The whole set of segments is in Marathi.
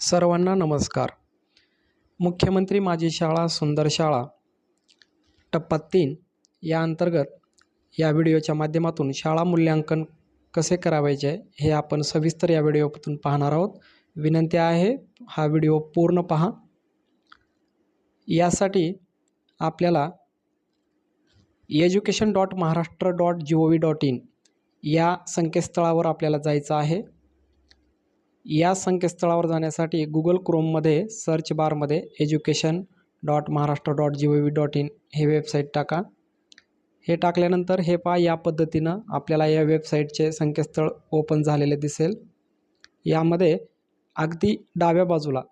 सर्वांना नमस्कार. मुख्यमंत्री माझी शाळा सुंदर शाळा टप्पा तीन या अंतर्गत या व्हिडिओच्या माध्यमातून शाळा मूल्यांकन कसे करावायचे हे आपण सविस्तर या व्हिडिओतून पाहणार आहोत. विनंती आहे हा व्हिडिओ पूर्ण पहा. यासाठी आपल्याला education dot Maharashtra dot G O V dot in या संकेतस्थळावर आपल्याला जायचं आहे. या संकेतस्थळावर जाण्यासाठी गुगल क्रोममध्ये सर्च बारमध्ये education dot Maharashtra dot G O V dot in हे वेबसाईट टाका. हे टाकल्यानंतर हे पहा या पद्धतीनं आपल्याला या वेबसाईटचे संकेतस्थळ ओपन झालेले दिसेल. यामध्ये अगदी डाव्या बाजूला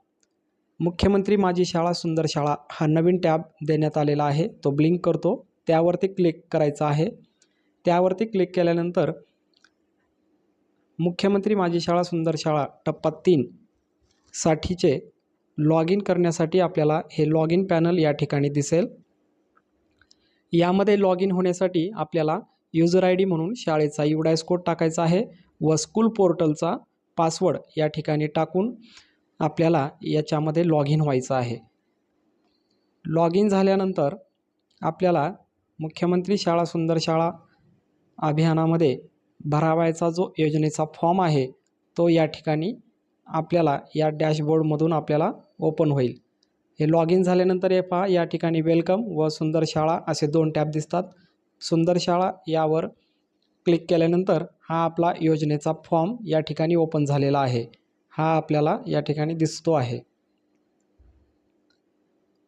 मुख्यमंत्री माझी शाळा सुंदर शाळा हा नवीन टॅब देण्यात आलेला आहे. तो ब्लिंक करतो. त्यावरती क्लिक करायचं आहे. त्यावरती क्लिक केल्यानंतर मुख्यमंत्री माझी शाळा सुंदर शाळा टप्पा तीन साठीचे लॉग इन करण्यासाठी आपल्याला हे लॉग इन पॅनल या ठिकाणी दिसेल. यामध्ये लॉग इन होण्यासाठी आपल्याला युजर आय डी म्हणून शाळेचा युडायस कोड टाकायचा आहे व स्कूल पोर्टलचा पासवर्ड या ठिकाणी टाकून आपल्याला याच्यामध्ये लॉग इन व्हायचं आहे. लॉग इन झाल्यानंतर आपल्याला मुख्यमंत्री शाळा सुंदर शाळा अभियानामध्ये भरावायचा जो योजनेचा फॉर्म आहे तो या ठिकाणी आपल्याला या डॅशबोर्डमधून आपल्याला ओपन होईल. हे लॉग इन झाल्यानंतर हे पहा या ठिकाणी वेलकम व सुंदर शाळा असे दोन टॅब दिसतात. सुंदर शाळा यावर क्लिक केल्यानंतर हा आपला योजनेचा फॉर्म या ठिकाणी ओपन झालेला आहे. हा आपल्याला या ठिकाणी दिसतो आहे.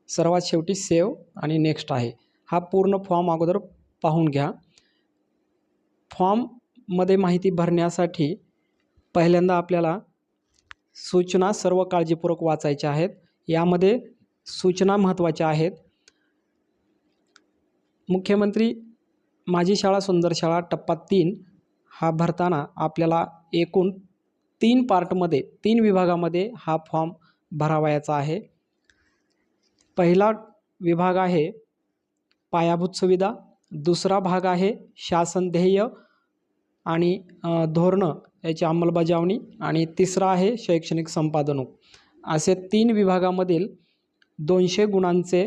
सर्वात शेवटी सेव आणि नेक्स्ट आहे. हा पूर्ण फॉर्म अगोदर पाहून घ्या. मध्ये माहिती भरण्यासाठी पहिल्यांदा आपल्याला सूचना सर्व काळजीपूर्वक वाचायच्या आहेत. यामध्ये सूचना महत्त्वाच्या आहेत. मुख्यमंत्री माझी शाळा सुंदर शाळा टप्पा तीन हा भरताना आपल्याला एकूण तीन पार्टमध्ये तीन विभागामध्ये हा फॉर्म भरावयाचा आहे. पहिला विभाग आहे पायाभूत सुविधा दुसरा भाग आहे शासन ध्येय आणि धोरणं याची अंमलबजावणी आणि तिसरा आहे शैक्षणिक संपादनूक. असे तीन विभागामधील दोनशे गुणांचे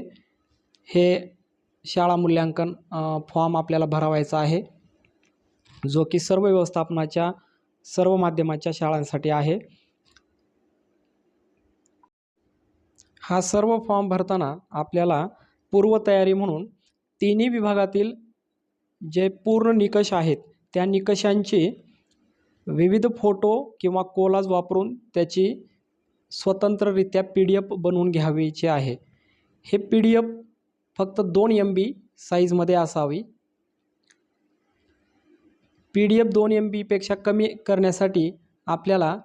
हे शाळा मूल्यांकन फॉर्म आपल्याला भरावायचा आहे जो की सर्व व्यवस्थापनाच्या सर्व माध्यमाच्या शाळांसाठी आहे. हा सर्व फॉर्म भरताना आपल्याला पूर्वतयारी म्हणून तिन्ही विभागातील जे पूर्ण निकष आहेत त्या निकषांची विविध फोटो किंवा कोलाज वापरून त्याची स्वतंत्ररित्या पी डी एफ बनवून घ्यावीचे आहे. हे पी डी एफ फक्त दोन एम बी साईजमध्ये असावी. पी डी एफ दोन एम बीपेक्षा कमी करण्यासाठी आपल्याला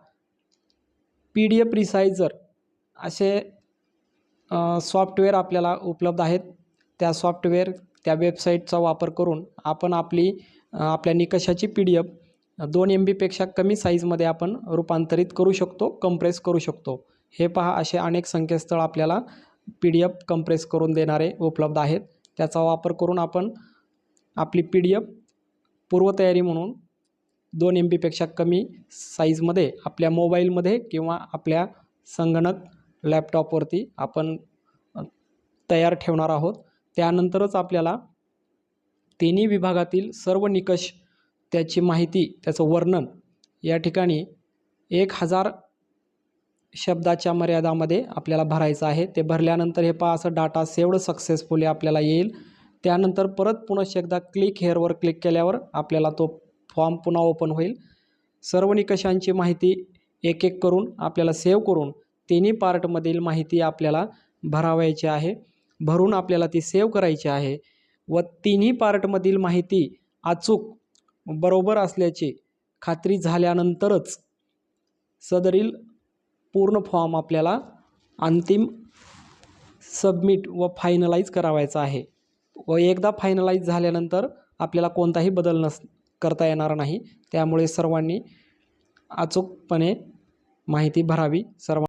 पी डी एफ रिसायझर असे सॉफ्टवेअर आपल्याला उपलब्ध आहेत. त्या सॉफ्टवेअर त्या वेबसाईटचा वापर करून आपण आपली आपल्या निकषाची पी डी एफ दोन एम बीपेक्षा कमी साईजमध्ये आपण रूपांतरित करू शकतो कंप्रेस करू शकतो. हे पहा असे अनेक संकेतस्थळ आपल्याला पी डी एफ कंप्रेस करून देणारे उपलब्ध आहेत. त्याचा वापर करून आपण आपली पी डी एफ पूर्वतयारी म्हणून दोन एम बीपेक्षा कमी साईजमध्ये आपल्या मोबाईलमध्ये किंवा आपल्या संगणक लॅपटॉपवरती आपण तयार ठेवणार आहोत. त्यानंतरच आपल्याला तिन्ही विभागातील सर्व निकष त्याची माहिती त्याचं वर्णन या ठिकाणी एक हजार शब्दाच्या मर्यादामध्ये आपल्याला भरायचं आहे. ते भरल्यानंतर हे पहा असं डाटा सेवड सक्सेसफुली आपल्याला येईल. त्यानंतर परत पुनश्च एकदा क्लिक हेअरवर क्लिक केल्यावर आपल्याला तो फॉर्म पुन्हा ओपन होईल. सर्व निकषांची माहिती एक एक करून आपल्याला सेव्ह करून तिन्ही पार्टमधील माहिती आपल्याला भरावायची आहे. भरून आपल्याला ती सेव्ह करायची आहे. व तिन्ही पार्टमधील माहिती अचूक बरोबर असल्याची खात्री झाल्यानंतरच सदरील पूर्ण फॉर्म आपल्याला अंतिम सबमिट व फायनलाईज करावायचा आहे व एकदा फायनलाईज झाल्यानंतर आपल्याला कोणताही बदल नस करता येणार नाही. त्यामुळे सर्वांनी अचूकपणे माहिती भरावी. सर्व